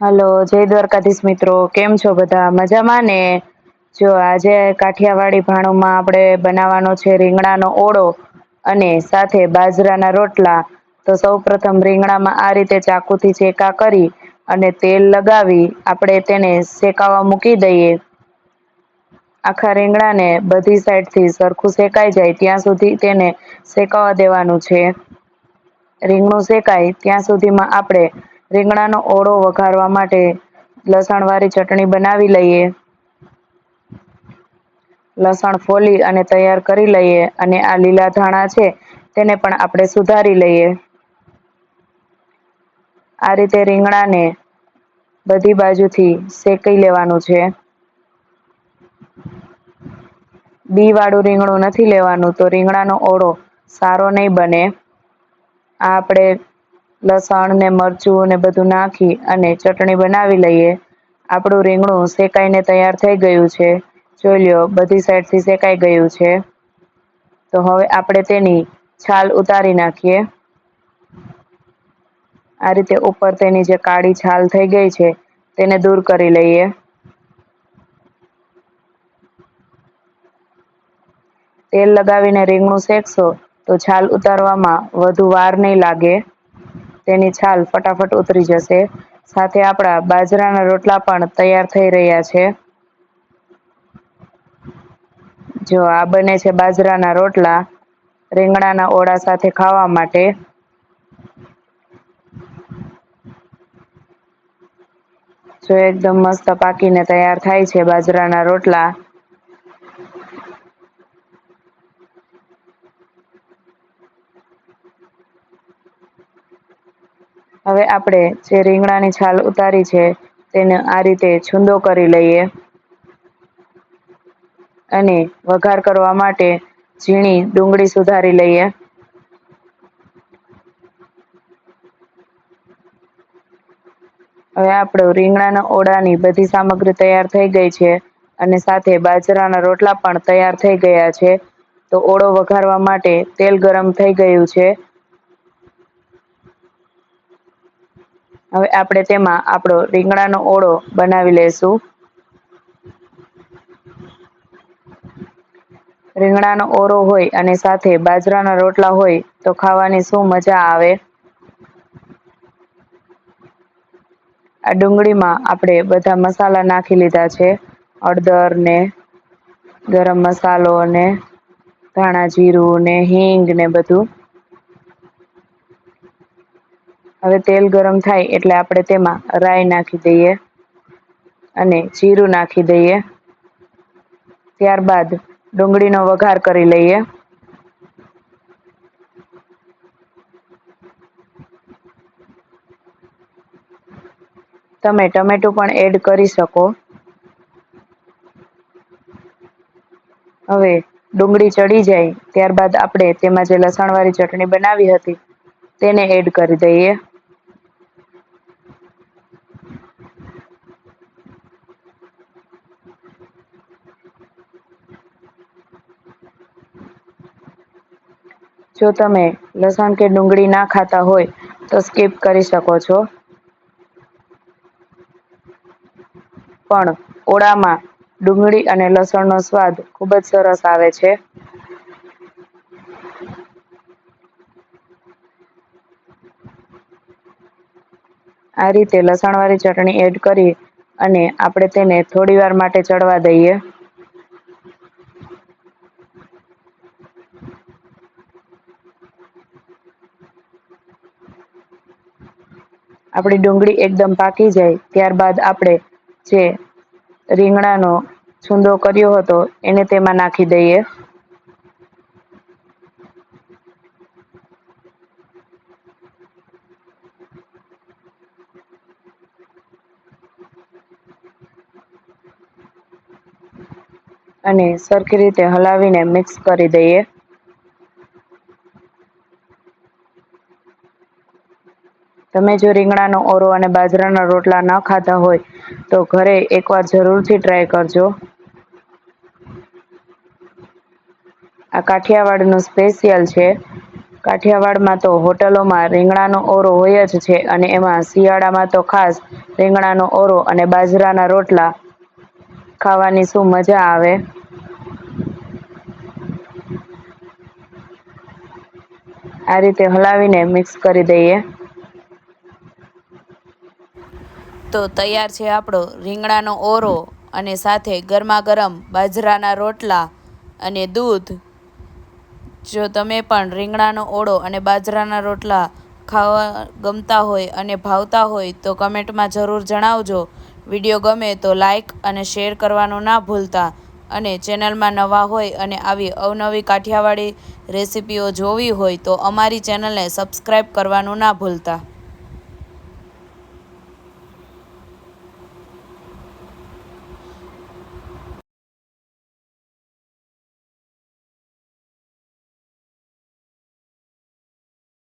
Hello, જય દ્વારકાધીશ મિત્રો. કેમ છો બધા? મજામાં ને? જો આજે કાઠિયાવાડી ભાણુંમાં આપણે બનાવવાનો છે રીંગણાનો ઓળો અને સાથે બાજરાના રોટલા. તો સૌ પ્રથમ રીંગણામાં આ રીતે ચાકુથી શેકા કરી અને તેલ લગાવી આપણે તેને શેકાવા મૂકી દઈએ. આખા રીંગણાને બધી સાઈડથી સરખું શેકાઈ જાય ત્યાં સુધી તેને શેકાવા દેવાનું છે. રીંગણું શેકાય ત્યાં સુધીમાં આપણે રીંગણાનો ઓળો વઘારવા માટે લસણ વાળી ચટણી બનાવી લઈએ. લસણ ફોલી અને તૈયાર કરી લઈએ અને આ લીલા ધાણા છે તેને પણ આપણે સુધારી લઈએ. આ રીતે રીંગણાને બધી બાજુથી શેકી લેવાનું છે. બી વાળું રીંગણું નથી લેવાનું તો રીંગણાનો ઓળો સારો નહીં બને. આ આપડે લસણ ને મરચું ને બધું નાખી અને ચટણી બનાવી લઈએ. આપણું રીંગણું શેકાઈને તૈયાર થઈ ગયું છે. જોઈ લ્યો, બધી સાઈડથી શેકાઈ ગયું છે. તો હવે આપણે તેની છાલ ઉતારી નાખીએ. આ રીતે ઉપર તેની જે કાળી છાલ થઈ ગઈ છે, તેને દૂર કરી લઈએ. તેલ લગાવીને રીંગણું શેકશો તો છાલ ઉતારવામાં વધુ વાર નહીં લાગે. તેની છાલ ફટાફટ ઉતરી જશે. સાથે આપણા બાજરાના રોટલા પણ તૈયાર થઈ રહ્યા છે. જો આ બને છે બાજરાના રોટલા રીંગણાના ઓળા સાથે ખાવા માટે. જો એકદમ મસ્ત પાકીને તૈયાર થાય છે બાજરાના રોટલા હવે આપણે જે રીંગણાની છાલ ઉતારી છે, તેને આ રીતે છૂંદો કરી લઈએ. અને વઘાર કરવા માટે ઝીણી ડુંગળી સુધારી લઈએ. હવે આપણો રીંગણાના ઓળાની બધી સામગ્રી તૈયાર થઈ ગઈ છે અને સાથે બાજરાના રોટલા પણ તૈયાર થઈ ગયા છે. તો ઓળો વઘારવા માટે તેલ ગરમ થઈ ગયું છે. હવે આપણે તેમાં આપણો રીંગણાનો ઓળો બનાવી લેશું. રીંગણાનો ઓરો હોય અને સાથે બાજરાના રોટલા હોય તો ખાવાની શું મજા આવે? આ ડુંગળીમાં આપણે બધા મસાલા નાખી લીધા છે. અડદર ને ગરમ મસાલો ને ધાણા જીરું ને હિંગ ને બધું. હવે તેલ ગરમ થાય એટલે આપણે તેમાં રાઈ નાખી દઈએ અને જીરું નાખી દઈએ. ત્યારબાદ ડુંગળીનો વઘાર કરી લઈએ. તમે ટમેટું પણ એડ કરી શકો. હવે ડુંગળી ચડી જાય, ત્યારબાદ આપણે તેમાં જે લસણવાળી ચટણી બનાવી હતી, તેને એડ કરી દઈએ. જો તમે લસણ કે ડુંગળી ના ખાતા હોય, તો સ્કીપ કરી શકો છો. પણ ઓળામાં ડુંગળી અને લસણનો સ્વાદ ખૂબ જ સરસ આવે છે. આ રીતે લસણવાળી ચટણી એડ કરી અને આપણે તેને થોડી વાર માટે ચડવા દઈએ. આપડી ડુંગળી એકદમ પાકી જાય, ત્યારબાદ આપણે જે રીંગણાનો છુંદો કર્યો હતો, એને તેમાં નાખી દઈએ. અને સરખી રીતે હલાવીને મિક્સ કરી દઈએ. તમે જો રીંગણાનો ઓરો અને બાજરાના રોટલા ન ખાતા હોય, તો ઘરે એકવાર જરૂરથી ટ્રાય કરજો. આ કાઠિયાવાડનું સ્પેશિયલ છે. કાઠિયાવાડમાં તો હોટલોમાં રીંગણાનો ઓરો હોય જ છે અને એમાં શિયાળામાં તો ખાસ રીંગણાનો ઓરો અને બાજરાના રોટલા ખાવાની શું મજા આવે? આ રીતે હલાવીને મિક્સ કરી દઈએ. તો તૈયાર છે આપણો રીંગણાનો ઓરો અને સાથે ગરમા ગરમ બાજરાના રોટલા અને દૂધ. જો તમે પણ રીંગણાનો ઓળો અને બાજરાના રોટલા ખાવા ગમતા હોય અને ભાવતા હોય તો કમેન્ટમાં જરૂર જણાવજો. વીડિયો ગમે તો લાઈક અને શેર કરવાનું ના ભૂલતા અને ચેનલમાં નવા હોય અને આવી અવનવી કાઠિયાવાડી રેસિપીઓ જોવી હોય તો અમારી ચેનલને સબસ્ક્રાઈબ કરવાનું ના ભૂલતા.